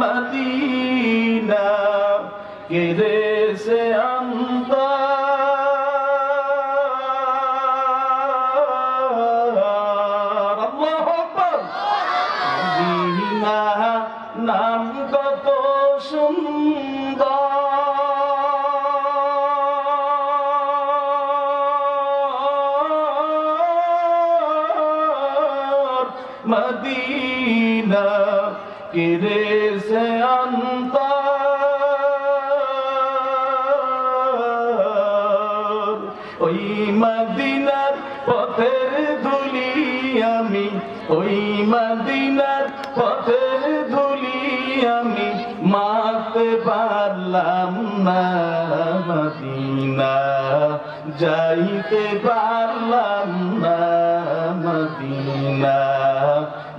Medina কেরে সে Medina নাম কত সুন্দর। মদিনা সে অন্তর ওই মদিনার পথের ধুলি আমি ওই মদিনার পথের ধুলি আমি মাতে পারলাম না মদিনা যাইতে পারলাম না মদিনা